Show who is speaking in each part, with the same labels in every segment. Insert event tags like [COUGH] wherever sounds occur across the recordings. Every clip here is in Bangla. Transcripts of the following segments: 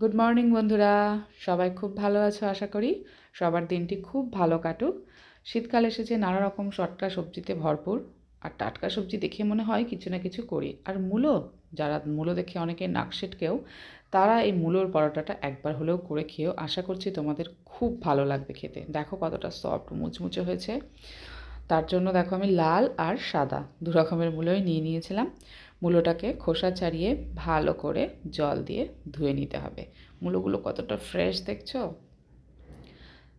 Speaker 1: গুড মর্নিং বন্ধুরা। সবাই খুব ভালো আছো, আশা করি? সবার দিনটি খুব ভালো কাটুক। শীতকাল এসেছে, নানা রকম সটকা সবজিতে ভরপুর। আর টাটকা সবজি দেখে মনে হয় কিছু না কিছু করি। আর মূলো, যারা মূলো দেখে অনেকে নাক কেউ তারা এই মূলোর পরোটাটা একবার হলেও করে খেয়েও আশা করছি তোমাদের খুব ভালো লাগবে খেতে। দেখো কতটা সফট মুচমুচে হয়েছে। তার জন্য দেখো আমি লাল আর সাদা দু রকমের মূলোই নিয়ে নিয়েছিলাম। মূলোটাকে খোসা ছাড়িয়ে ভালো করে জল দিয়ে ধুয়ে নিতে হবে। মূলোগুলো কতটা ফ্রেশ দেখছ?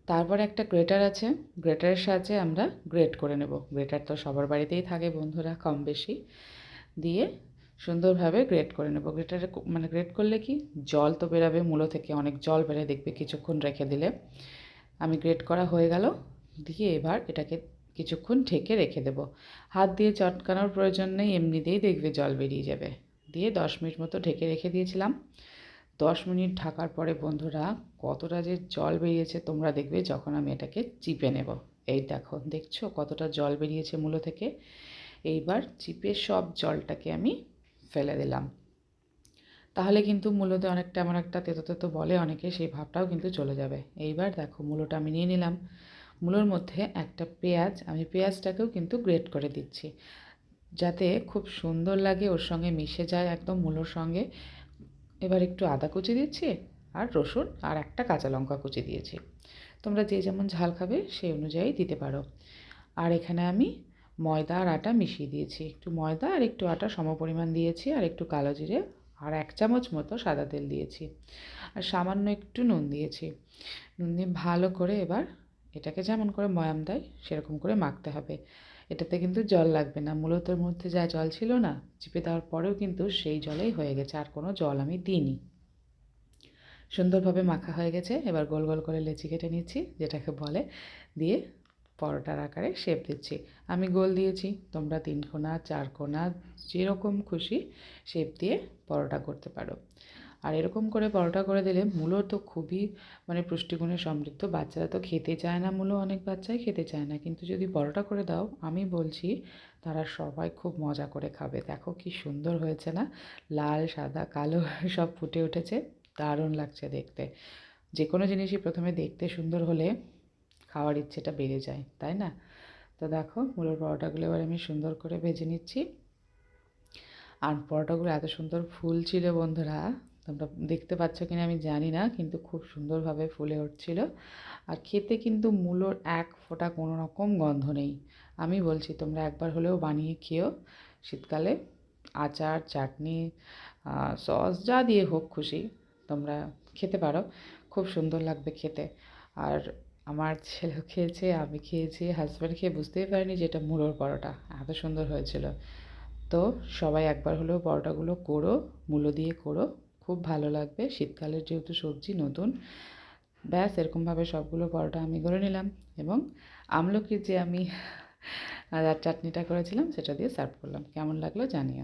Speaker 1: তারপরে একটা গ্রেটার আছে। গ্রেটারের সাহায্যে আমরা গ্রেট করে নেব। গ্রেটার তো সবার বাড়িতেই থাকে বন্ধুরা, কম বেশি। দিয়ে সুন্দরভাবে গ্রেট করে নেব। গ্রেটারে মানে গ্রেট করলে কি? জল তো বেরাবে মূলো থেকে, অনেক জল বেড়ে দেখবে কিছুক্ষণ রেখে দিলে। আমি গ্রেট করা হয়ে গেল। দিয়ে এবার এটাকে কিছুক্ষণ ঢেকে রেখে দেবো। হাত দিয়ে চটকানোর প্রয়োজন নেই, এমনিতেই দেখবে জল বেরিয়ে যাবে। দিয়ে দশ মিনিট মতো ঢেকে রেখে দিয়েছিলাম। দশ মিনিট ঢাকার পরে, বন্ধুরা, কতটা যে জল বেরিয়েছে তোমরা দেখবে যখন আমি এটাকে চিপে নেব। এই দেখো, দেখছ কতটা জল বেরিয়েছে মূলো থেকে? এইবার চিপে সব জলটাকে আমি ফেলে দিলাম। তাহলে কিন্তু মূলোতে অনেকটা, এমন একটা তেতো তেতো বলে, অনেকে সেই ভাবটাও কিন্তু চলে যাবে। এইবার দেখো, মূলোটা আমি নিয়ে নিলাম। মূলোর মধ্যে একটা পেঁয়াজ, আমি পেঁয়াজটাকেও কিন্তু গ্রেট করে দিচ্ছি। যাতে খুব সুন্দর লাগে, ওর সঙ্গে মিশে যায় একদম মূলোর সঙ্গে। এবার একটু আদা কুচি দিচ্ছি, আর রসুন, আর একটা কাঁচা লঙ্কা কুচি দিয়েছি। তোমরা যে যেমন ঝাল খাবে, সেই অনুযায়ী দিতে পারো। আর এখানে আমি ময়দা আর আটা মিশিয়ে দিয়েছি। একটু ময়দা আর একটু আটা সমপরিমাণ দিয়েছি, আর একটু কালো জিরে, আর এক চামচ মতো সাদা তেল দিয়েছি। আর সামান্য একটু নুন দিয়েছি। নুন দিয়ে ভালো করে এবার এটাকে যেমন করে ময়াম দেয়, সেরকম করে মাখতে হবে। এটাতে কিন্তু জল লাগবে না। মূলত মধ্যে যা জল ছিল না, চিপে দেওয়ার পরেও কিন্তু সেই জলেই হয়ে গেছে, আর কোনো জল আমি দিইনি। সুন্দরভাবে মাখা হয়ে গেছে। এবার গোল গোল করে লেচি কেটে নিচ্ছি, যেটাকে বলে দিয়ে পরোটার আকারে শেপ দিচ্ছি। আমি গোল দিয়েছি, তোমরা তিন কোনা, চার কোনা, যেরকম খুশি শেপ দিয়ে পরোটা করতে পারো। আর এরকম করে পরোটা করে দিলে মূলো তো খুবই মানে পুষ্টিগুণে সমৃদ্ধ। বাচ্চারা তো খেতে চায় না মূলো, অনেক বাচ্চাই খেতে চায় না। কিন্তু যদি পরোটা করে দাও, আমি বলছি তারা সবাই খুব মজা করে খাবে। দেখো কি সুন্দর হয়েছে না? লাল, সাদা, কালো [LAUGHS] সব ফুটে উঠেছে। দারুণ লাগছে দেখতে। যে কোনো জিনিসই প্রথমে দেখতে সুন্দর হলে খাওয়ার ইচ্ছেটা বেড়ে যায়, তাই না? তো দেখো, মূলোর পরোটাগুলো এবার আমি সুন্দর করে ভেজে নিচ্ছি। আর পরোটাগুলো এত সুন্দর ফুল ছিল বন্ধুরা। তোমরা দেখতে পাচ্ছ কিনা আমি জানি না, কিন্তু খুব সুন্দরভাবে ফুলে উঠছিল। আর খেতে কিন্তু মূলোর এক ফোঁটা কোনো রকম গন্ধ নেই। আমি বলছি, তোমরা একবার হলেও বানিয়ে খেও। শীতকালে আচার, চাটনি সস, যা দিয়ে হোক খুশি, তোমরা খেতে পারো। খুব সুন্দর লাগবে খেতে। আর আমার ছেলে খেয়েছে, আমি খেয়েছি হাজব্যান্ড খেয়ে বুঝতেই পারিনি যে এটা মুলোর পরোটা। এত সুন্দর হয়েছিল। তো সবাই একবার হলেও পরোটাগুলো করো, মূলো দিয়ে করো। খুব ভালো লাগবে। শীতকালের যেহেতু সবজি নতুন, ব্যাস এরকমভাবে সবগুলো পরোটা আমি করে নিলাম এবং আমলকির যে আমি চাটনিটা করেছিলাম সেটা দিয়ে সার্ভ করলাম। কেমন লাগল জানিও।